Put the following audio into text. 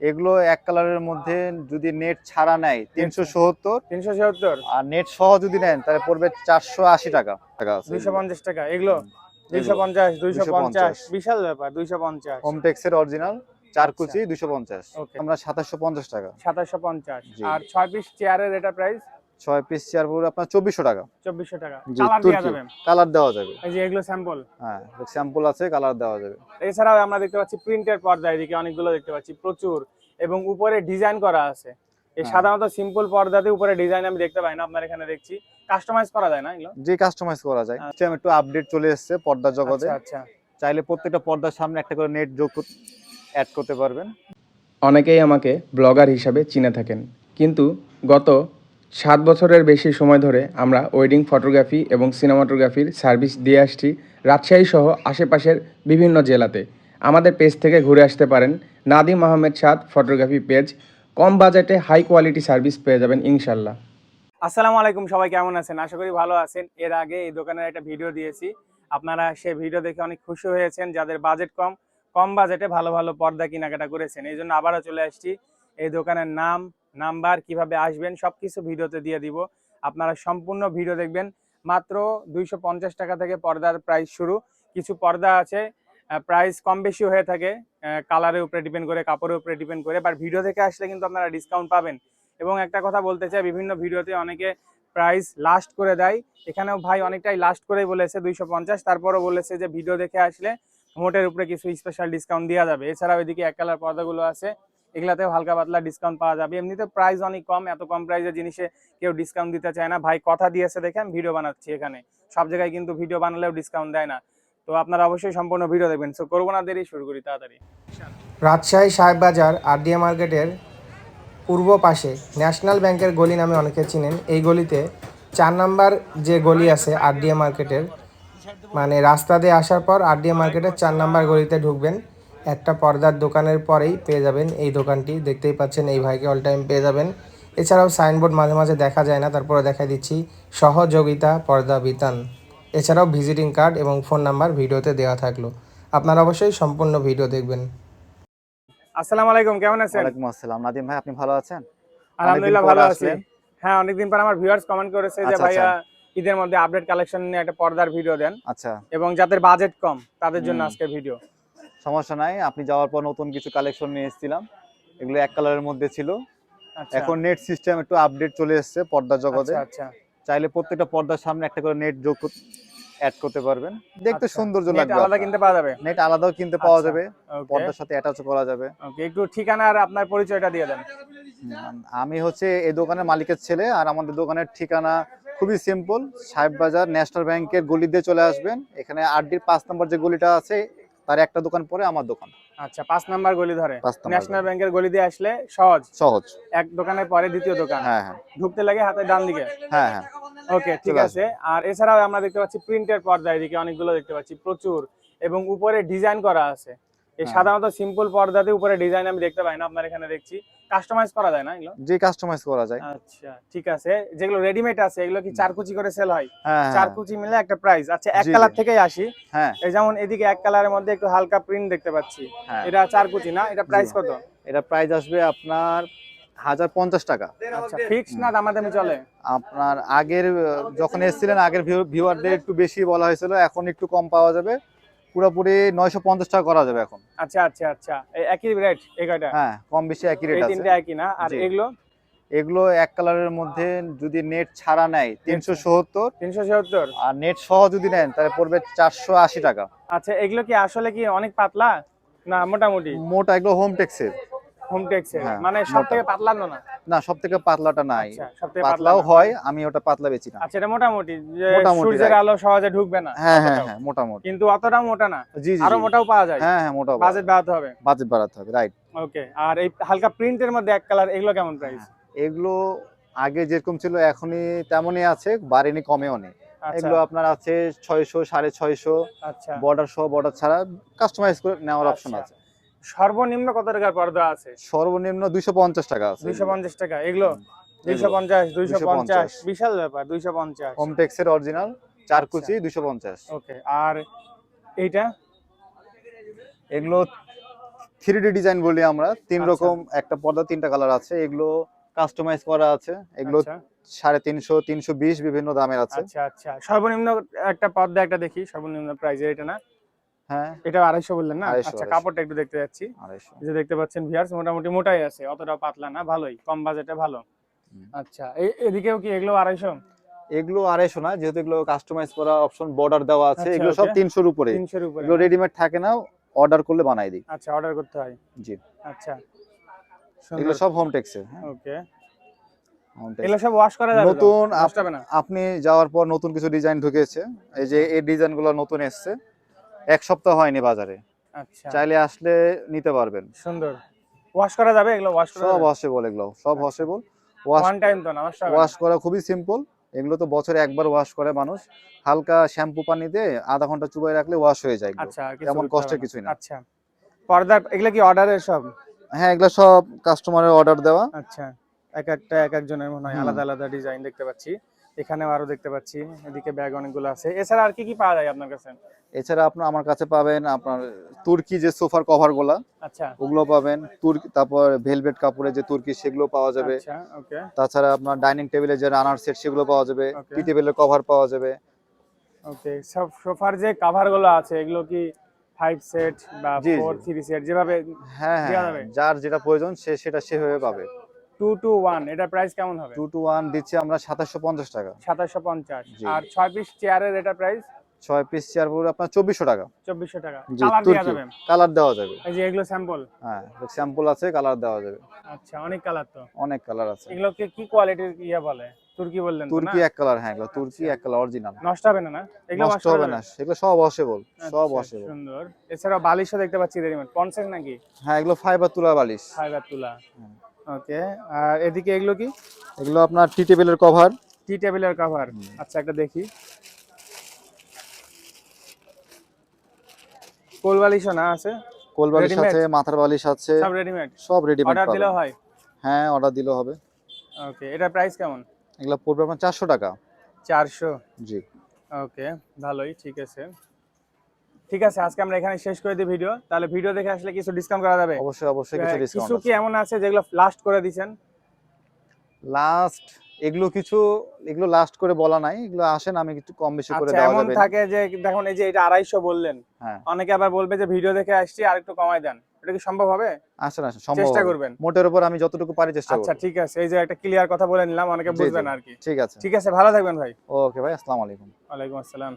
এগুলো এক কালারের মধ্যে যদি নেট ছাড়া নেয় তিনশো সত্তর। তিনশো ছিয়াত্তর আর নেট সহ যদি নেন তাহলে পড়বে চারশো আশি টাকা। টাকা দুইশো পঞ্চাশ টাকা। এগুলো? দুইশো পঞ্চাশ দুইশো পঞ্চাশ। বিশাল ব্যাপার দুইশো পঞ্চাশ। হোমটেক্স এর অরিজিনাল চার কুচি দুইশো পঞ্চাশ। আমরা সাতাশশো পঞ্চাশ টাকা। সাতাশশো পঞ্চাশ। আর ছয় পিস চেয়ারের এটা প্রাইস ছয় পিস চেয়ার পড়বে আপনার চব্বিশশো টাকা। চব্বিশশো টাকা। কালার দেওয়া যাবে। কালার দেওয়া যাবে। এই যে এগুলো স্যাম্পল হ্যাঁ স্যাম্পল আছে কালার দেওয়া যাবে। এছাড়াও আমরা দেখতে পাচ্ছি প্রিন্টের পর্দা এদিকে অনেকগুলো দেখতে পাচ্ছি প্রচুর। এবং উপরে ডিজাইন করা আছে। এই হ্যাঁ। সাধারণত সিম্পল পর্দাতে উপরে ডিজাইন আমি দেখতে পাই না আপনার এখানে দেখছি। কাস্টমাইজ করা যায় না এগুলো? যে কাস্টমাইজ করা যায়। আচ্ছা। একটু আপডেট চলে এসেছে পর্দার জগতে। আচ্ছা আচ্ছা। চাইলে প্রত্যেকটা পর্দার সামনে একটা করে নেট যোগ অ্যাড করতে পারবেন। অনেকেই আমাকে ব্লগার হিসাবে চিনে থাকেন। কিন্তু গত সাত বছরের বেশি সময় ধরে আমরা ওয়েডিং ফটোগ্রাফি এবং সিনেমাটোগ্রাফির সার্ভিস দিয়ে আসছি রাজশাহী সহ আশেপাশের বিভিন্ন জেলাতে। আমাদের পেজ থেকে ঘুরে আসতে পারেন। Nadim Ahmed Saad photography page. কম বাজেটে হাই কোয়ালিটি সার্ভিস পেয়ে যাবেন ইনশাল্লাহ। আসসালামু আলাইকুম, সবাই কেমন আছেন? আশা করি ভালো আছেন। এর আগে এই দোকানের একটা ভিডিও দিয়েছি। আপনারা সে ভিডিও দেখে অনেক খুশি হয়েছেন। যাদের বাজেট কম কম বাজেটে ভালো ভালো পর্দা কেনাকাটা করেছেন। এই জন্য আবারও চলে আসছি। এই দোকানের নাম নাম্বার, কীভাবে আসবেন সব কিছু ভিডিওতে দিয়ে দিব। আপনারা সম্পূর্ণ ভিডিও দেখবেন। মাত্র দুইশো পঞ্চাশ টাকা থেকে পর্দার প্রাইস শুরু। কিছু পর্দা আছে প্রাইস কম বেশি হয়ে থাকে কালারের উপরে ডিপেন্ড করে, কাপড়ের উপরে ডিপেন্ড করে বাট ভিডিও থেকে আসলে কিন্তু আপনারা ডিসকাউন্ট পাবেন। এবং একটা কথা বলতে চাই, বিভিন্ন ভিডিওতে অনেকে প্রাইস লাস্ট করে দেয়। এখানেও ভাই অনেকটাই লাস্ট করেই বলেছে দুইশো পঞ্চাশ, তারপরও বলেছে যে ভিডিও দেখে আসলে মোটের উপরে কিছু স্পেশাল ডিসকাউন্ট দেওয়া যাবে। এছাড়াও এদিকে এক কালার পর্দাগুলো আছে। এগুলাতেও হালকা পাতলা ডিসকাউন্ট পাওয়া যাবে। এমনিতে প্রাইস অনেক কম, এত কম প্রাইসের জিনিসে কেউ ডিসকাউন্ট দিতে চায় না। ভাই কথা দিয়েছে দেখে আমি ভিডিও বানাচ্ছি এখানে। সব জায়গায় কিন্তু ভিডিও বানালেও ডিসকাউন্ট দেয় না। তো আপনারা অবশ্যই সম্পূর্ণ ভিডিও দেখবেন। সো করব না, দেরি, শুরু করি তাড়াতাড়ি। রাজশাহী সাহেববাজার আরডিএ মার্কেটের পূর্ব পাশে ন্যাশনাল ব্যাংকের গলি নামে অনেকে চিনেন। এই গলিতে চার নাম্বার যে গলি আছে আরডিএ মার্কেটের মানে রাস্তা দিয়ে আসার পর আরডিএ মার্কেটের চার নাম্বার গলিতে ঢুকবেন। একটা পর্দার দোকানের পরেই পেয়ে যাবেন এই দোকানটি। দেখতেই পাচ্ছেন এই ভাইকে অল টাইম পেয়ে যাবেন। এছাড়াও সাইনবোর্ড মাঝে মাঝে দেখা যায় না তারপরে দেখা দিচ্ছি। সহযোগিতা পর্দা বিতান। এছাড়াও ভিজিটিং কার্ড এবং ফোন নাম্বার ভিডিওতে দেওয়া থাকল। আপনারা অবশ্যই সম্পূর্ণ ভিডিও দেখবেন। আসসালামু আলাইকুম কেমন আছেন? ওয়ালাইকুম আসসালাম। নাদিম ভাই আপনি ভালো আছেন? আলহামদুলিল্লাহ ভালো আছি। হ্যাঁ অনেকদিন পর আমার ভিউয়ার্স কমেন্ট করেছে যে আচ্ছা, ভাইয়া ঈদের মধ্যে আপডেট কালেকশন নিয়ে একটা পর্দার ভিডিও দেন। আচ্ছা। এবং যাদের বাজেট কম তাদের জন্য। আজকে ভিডিও সমস্যা নাই। আপনি যাওয়ার পর নতুন কিছু কালেকশন নিয়ে এসেছিলাম। এগুলো এক কালারের মধ্যে ছিল। আচ্ছা। এখন নেট সিস্টেম একটু আপডেট চলে এসেছে পর্দা জগতে। আচ্ছা আচ্ছা। চাইলে প্রত্যেকটা পর্দার সামনে একটা করে নেট যোগ অ্যাড করতে পারবেন। দেখতে। সৌন্দর্য লাগবে আলাদা। কিনতে পাওয়া যাবে? নেট আলাদাও কিনতে পাওয়া। যাবে। পর্দার সাথে অ্যাটাচ করা যাবে। ওকে একটু ঠিকানা আর আপনার পরিচয়টা দিয়ে দেন। আমি হচ্ছে এই দোকানের মালিকের ছেলে আর আমাদের দোকানের ঠিকানা খুবই সিম্পল সাহেব বাজার ন্যাশনাল ব্যাংকের গলি দিয়ে চলে আসবেন। এখানে আটডির পাঁচ নম্বর যে গলিটা আছে তার একটা দোকান পরে আমার দোকান। আচ্ছা পাঁচ নাম্বার গলি ধরে। ন্যাশনাল ব্যাংকের গলি। দিয়ে আসলে সহজ? সহজ। এক দোকানের পরে দ্বিতীয় দোকান। হ্যাঁ হ্যাঁ। ঢুকতে লাগে হাতে ডান দিকে। হ্যাঁ হ্যাঁ। ওকে ঠিক আছে। আর এছাড়াও আমরা দেখতে পাচ্ছি প্রিন্টের পর্দা এদিকে অনেকগুলো দেখতে পাচ্ছি প্রচুর। এবং উপরে ডিজাইন করা আছে। এই হ্যাঁ। সাধারণত সিম্পল পর্দাতে উপরে ডিজাইন আমি দেখতে পাই না আপনার এখানে দেখছি। কাস্টমাইজ করা যায় না এগুলো? যে কাস্টমাইজ করা যায়। আচ্ছা ঠিক আছে। যেগুলো রেডিমেড আছে এগুলো কি চার কুচি করে সেল হয়? হ্যাঁ চার হ্যাঁ। কুচি মিলে একটা প্রাইস আচ্ছা এক কালার থেকেই আসি। হ্যাঁ। এই যেমন এদিকে এক কালারের মধ্যে একটু হালকা প্রিন্ট দেখতে পাচ্ছি। এটা চার কুচি না? এটা প্রাইস কত? এটা প্রাইস আসবে আপনার হাজার পঞ্চাশ টাকা। আচ্ছা ফিক্স না দামাদামি চলে? আপনার আগের যখন এসেছিলেন আগের ভিউ ভিউয়ারদের একটু বেশি বলা হয়েছিল এখন একটু কম পাওয়া যাবে। পুরোপুরি নয়শো পঞ্চাশ টাকা করা যাবে এখন। আচ্ছা আচ্ছা আচ্ছা। একই রেট এই হ্যাঁ কম বেশি একই রেট এই আছে। তিনটা একই না? আর এগুলো? এগুলো এক কালারের মধ্যে যদি নেট ছাড়া নেয় তিনশো সত্তর। তিনশো ছিয়াত্তর আর নেট সহ যদি নেন তাহলে পড়বে চারশো আশি টাকা। আচ্ছা এগুলো কি আসলে কি অনেক পাতলা? না মোটামুটি? মোটা এগুলো হোম টেক্সের হোম হ্যাঁ, মানে পাতলা না? না পাতলাটা নাই। আচ্ছা পাতলাও হয় আমি ওটা পাতলা বেচি না। আচ্ছা এটা মোটামুটি যে সূর্যের আলো সহজে ঢুকবে না। হ্যাঁ হ্যাঁ হ্যাঁ মোটামুটি। কিন্তু অতটা মোটা না। জি জি আরও মোটাও পাওয়া যায়। হ্যাঁ হ্যাঁ মোটা বাজেট বাড়াতে হবে। বাজেট বাড়াতে হবে রাইট। ওকে আর এই হালকা প্রিন্টের মধ্যে এক কালার এগুলো কেমন প্রাইস এগুলো আগে যেরকম ছিল এখনই তেমনই আছে বাড়েনি কমেও নেই। আচ্ছা। এগুলো আপনার আছে ছয়শো সাড়ে ছয়শো আচ্ছা। বর্ডার সহ বর্ডার ছাড়া কাস্টমাইজ করে নেওয়ার অপশন আচ্ছা। আছে। সর্বনিম্ন কত টাকার পর্দা আছে? সর্বনিম্ন দুইশো পঞ্চাশ টাকা আছে। দুইশো পঞ্চাশ টাকা। এগুলো? হুম, দুইশো পঞ্চাশ দুইশো 250 পঞ্চাশ। বিশাল ব্যাপার দুইশো পঞ্চাশ। হোমটেক্সের অরিজিনাল চার আচ্ছা। কুচি দুইশো পঞ্চাশ। ওকে আর এইটা? এগুলো থ্রি ডি ডিজাইন বলি আমরা। তিন আচ্ছা। রকম একটা পর্দা তিনটা কালার আছে। এগুলো কাস্টমাইজ করা আছে। এগুলো আচ্ছা। সাড়ে তিনশো তিনশো বিশ বিভিন্ন দামের আছে। আচ্ছা আচ্ছা। সর্বনিম্ন একটা পর্দা একটা দেখি। সর্বনিম্ন প্রাইজের এটা না? হ্যাঁ। এটা আড়াইশো বললেন না? আচ্ছা কাপড়টা একটু দেখতে যাচ্ছি। যে দেখতে পাচ্ছেন ভিয়ার্স মোটামুটি মোটাই আছে অতটা পাতলা না ভালোই কম বাজেটে ভালো। আচ্ছা এদিকেও কি এগুলো আড়াইশো? এগুলো আড়াইশো না যেহেতু এগুলো কাস্টমাইজ করা অপশন বর্ডার দেওয়া আছে আচ্ছা, এগুলো সব তিনশোর উপরে। এগুলো রেডিমেড থাকে না অর্ডার করলে বানাই দিই। আচ্ছা অর্ডার করতে হয়। জি। আচ্ছা। এগুলো সব হোম টেক্সের ওকে। এগুলো সব ওয়াশ করা যাবে নতুন আপনি যাওয়ার পর নতুন কিছু ডিজাইন ঢুকেছে এই যে এই ডিজাইনগুলো নতুন এসছে এক সপ্তাহ হয়নি বাজারে। আচ্ছা। চাইলে আসলে নিতে পারবেন। সুন্দর। ওয়াশ করা যাবে এগুলো? ওয়াশ করা সব ওয়াশেবল এগুলো সব ওয়াশেবল ওয়াশ ওয়ান টাইম তো না? ওয়াশ করা খুবই সিম্পল এগুলো তো বছরে একবার ওয়াশ করে মানুষ। হালকা শ্যাম্পু পানি দিয়ে আধা ঘণ্টা চুবাই রাখলে ওয়াশ হয়ে যায় এগুলো। আচ্ছা কষ্টের কিছুই না। আচ্ছা। পর্দা এগুলো কি অর্ডারের সব? হ্যাঁ এগুলো সব কাস্টমারের অর্ডার দেওয়া। আচ্ছা। এক একটা এক একজনের মনে হয় আলাদা আলাদা ডিজাইন দেখতে পাচ্ছি। এখানেও আরও দেখতে পাচ্ছি এদিকে ব্যাগ অনেকগুলো আছে। এছাড়া আর কি কি পাওয়া যায় আপনার কাছে? এছাড়া আপনার আমার কাছে পাবেন আপনার তুর্কি যে সোফার কভারগুলা আচ্ছা। ওগুলো পাবেন। তুর্কি তারপর ভেলভেট কাপড়ের যে তুর্কি সেগুলো পাওয়া যাবে। আচ্ছা ওকে। তাছাড়া আপনার ডাইনিং টেবিলের যে রানার সেট সেগুলো পাওয়া যাবে. টি টেবিলের কভার পাওয়া যাবে। ওকে সব সোফার যে কভারগুলো আছে এগুলো কি ফাইভ সেট বা। ফোর থ্রি সেট যেভাবে হ্যাঁ হ্যাঁ যার যেটা প্রয়োজন সে সেটা সেভাবে পাবে। টু টু ওয়ান এটা প্রাইস কেমন হবে? দিচ্ছি আমরা টাকা। সাতাশশো পঞ্চাশ। জি। আর ছয় পিস চেয়ারের এটা প্রাইস পিস চেয়ার আপনার টাকা। চব্বিশশো টাকা। কালার দেওয়া যাবে? কালার দেওয়া যাবে। এই যে এগুলো স্যাম্পল হ্যাঁ স্যাম্পল আছে কালার দেওয়া যাবে। আচ্ছা অনেক কালার তো। অনেক কালার আছে। এগুলোকে কি কোয়ালিটির ইয়ে বলে? তুর্কি বললেন তুর্কি এক কালার হ্যাঁ এগুলো তুর্কি এক কালার অরিজিনাল নষ্ট হবে না না? এগুলো নষ্ট হবে না সব ওয়াশেবল সব আচ্ছা, ওয়াশেবল সুন্দর বালিশও দেখতে পাচ্ছি রেডিমেড। নাকি? হ্যাঁ এগুলো ফাইবার তুলা বালিশ। ফাইবার তুলা। ওকে আর এদিকে এগুলো কি? এগুলো আপনার টি টেবিলের কভার টি টেবিলের কভার আচ্ছা একটা দেখি। কোল বালিশও না আছে? কোল বালিশ আছে মাথার বালিশ আছে সব রেডিমেড সব রেডিমেড অর্ডার দিলেও হয়? হ্যাঁ অর্ডার দিলেও হবে। ওকে এটা প্রাইস কেমন? এগুলো পড়বে আপনার চারশো টাকা। চারশো? জি। ওকে ভালোই ঠিক আছে। ঠিক আছে আজকে আমরা এখানে শেষ করে দিই ভিডিও তাহলে ভিডিও দেখে আসলে কিছু ডিসকাউন্ট করা যাবে। অবশ্যই অবশ্যই কিছু ডিসকাউন্ট কিছু কি এমন আছে যেগুলো লাস্ট করে দিছেন? লাস্ট এগুলো কিছু এগুলো লাস্ট করে বলা নাই। এগুলো আসেন আমি একটু কম বেশি করে আচ্ছা দেওয়া এমন থাকে যে দেখুন এই যে এটা আড়াইশো বললেন। হ্যাঁ। অনেকে আবার বলবে যে ভিডিও দেখে আসছি আর একটু কমাই দেন। এটা কি সম্ভব হবে? আসেন আসেন সম্ভব চেষ্টা করবেন। মোটের উপর আমি যতটুকু পারি চেষ্টা করব। আচ্ছা ঠিক আছে। এই যে একটা ক্লিয়ার কথা বলে নিলাম অনেকে বুঝবেন। আর কি। ঠিক আছে। ঠিক আছে ভালো থাকবেন ভাই। ওকে ভাই আসসালামু আলাইকুম। ওয়া আলাইকুম আসসালাম।